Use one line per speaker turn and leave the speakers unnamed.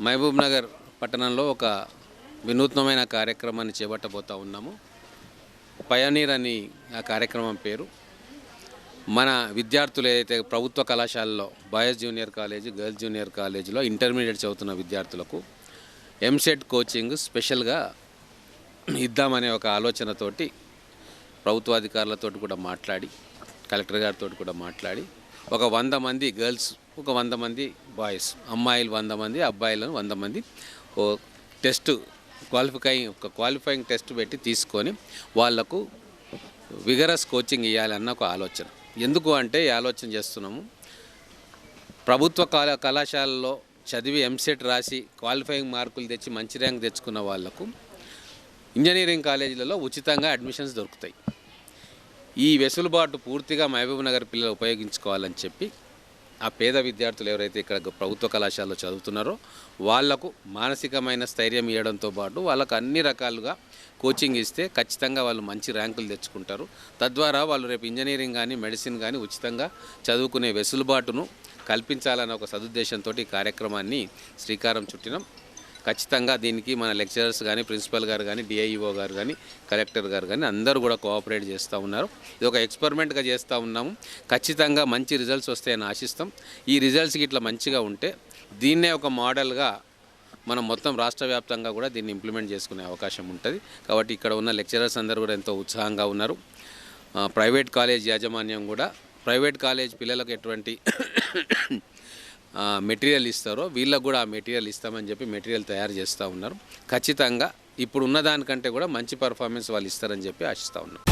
మహబూబ్ నగర్ పట్టణంలో ఒక వినూత్నమైన కార్యక్రమాన్ని చేపట్టబోతా ఉన్నాము. పయనీర్ అని ఆ కార్యక్రమం పేరు. మన విద్యార్థులు ఏదైతే ప్రభుత్వ కళాశాలలో boys junior college girls junior కాలేజీలో ఇంటర్మీడియట్ చదువుతున్న విద్యార్థులకు ఎంసెట్ కోచింగ్ స్పెషల్గా ఇద్దామనే ఒక ఆలోచనతోటి ప్రభుత్వాధికారులతో కూడా మాట్లాడి కలెక్టర్ గారితో కూడా మాట్లాడి ఒక వంద మంది గర్ల్స్ ఒక వంద మంది బాయ్స్ అమ్మాయిలు వంద మంది అబ్బాయిలను వంద మంది. ఓ టెస్ట్ క్వాలిఫైయింగ్ ఒక క్వాలిఫైయింగ్ టెస్ట్ పెట్టి తీసుకొని వాళ్ళకు విగరస్ కోచింగ్ ఇవ్వాలన్న ఒక ఆలోచన. ఎందుకు అంటే ఆలోచన చేస్తున్నాము. ప్రభుత్వ కళా కళాశాలలో చదివి ఎంసెట్ రాసి క్వాలిఫైయింగ్ మార్కులు తెచ్చి మంచి ర్యాంక్ తెచ్చుకున్న వాళ్ళకు ఇంజనీరింగ్ కాలేజీలలో ఉచితంగా అడ్మిషన్స్ దొరుకుతాయి. ఈ వెసులుబాటు పూర్తిగా మహబూబ్ నగర్ పిల్లలు ఉపయోగించుకోవాలని చెప్పి ఆ పేద విద్యార్థులు ఎవరైతే ఇక్కడ ప్రభుత్వ కళాశాలలో చదువుతున్నారో వాళ్ళకు మానసికమైన స్థైర్యం ఇవ్వడంతో పాటు వాళ్ళకు అన్ని రకాలుగా కోచింగ్ ఇస్తే ఖచ్చితంగా వాళ్ళు మంచి ర్యాంకులు తెచ్చుకుంటారు. తద్వారా వాళ్ళు రేపు ఇంజనీరింగ్ కానీ మెడిసిన్ కానీ ఉచితంగా చదువుకునే వెసులుబాటును కల్పించాలన్న ఒక సదుద్దేశంతో ఈ కార్యక్రమాన్ని శ్రీకారం చుట్టినాం. ఖచ్చితంగా దీనికి మన లెక్చరర్స్ కానీ ప్రిన్సిపల్ గారు కానీ డిఐఓ గారు కానీ కలెక్టర్ గారు కానీ అందరూ కూడా కోఆపరేట్ చేస్తూ ఉన్నారు. ఇది ఒక ఎక్స్పెరిమెంట్గా చేస్తూ ఉన్నాము. ఖచ్చితంగా మంచి రిజల్ట్స్ వస్తాయని ఆశిస్తాం. ఈ రిజల్ట్స్కి ఇట్లా మంచిగా ఉంటే దీన్నే ఒక మోడల్గా మనం మొత్తం రాష్ట్ర వ్యాప్తంగా కూడా దీన్ని ఇంప్లిమెంట్ చేసుకునే అవకాశం ఉంటుంది. కాబట్టి ఇక్కడ ఉన్న లెక్చరర్స్ అందరూ కూడా ఎంతో ఉత్సాహంగా ఉన్నారు. ప్రైవేట్ కాలేజ్ యాజమాన్యం కూడా ప్రైవేట్ కాలేజ్ పిల్లలకు ఎటువంటి మెటీరియల్ ఇస్తారో వీళ్ళకు కూడా ఆ మెటీరియల్ ఇస్తామని చెప్పి మెటీరియల్ తయారు చేస్తూ ఉన్నారు. ఖచ్చితంగా ఇప్పుడు ఉన్న దానికంటే కూడా మంచి పర్ఫార్మెన్స్ వాళ్ళు ఇస్తారని చెప్పి ఆశిస్తూ ఉన్నాం.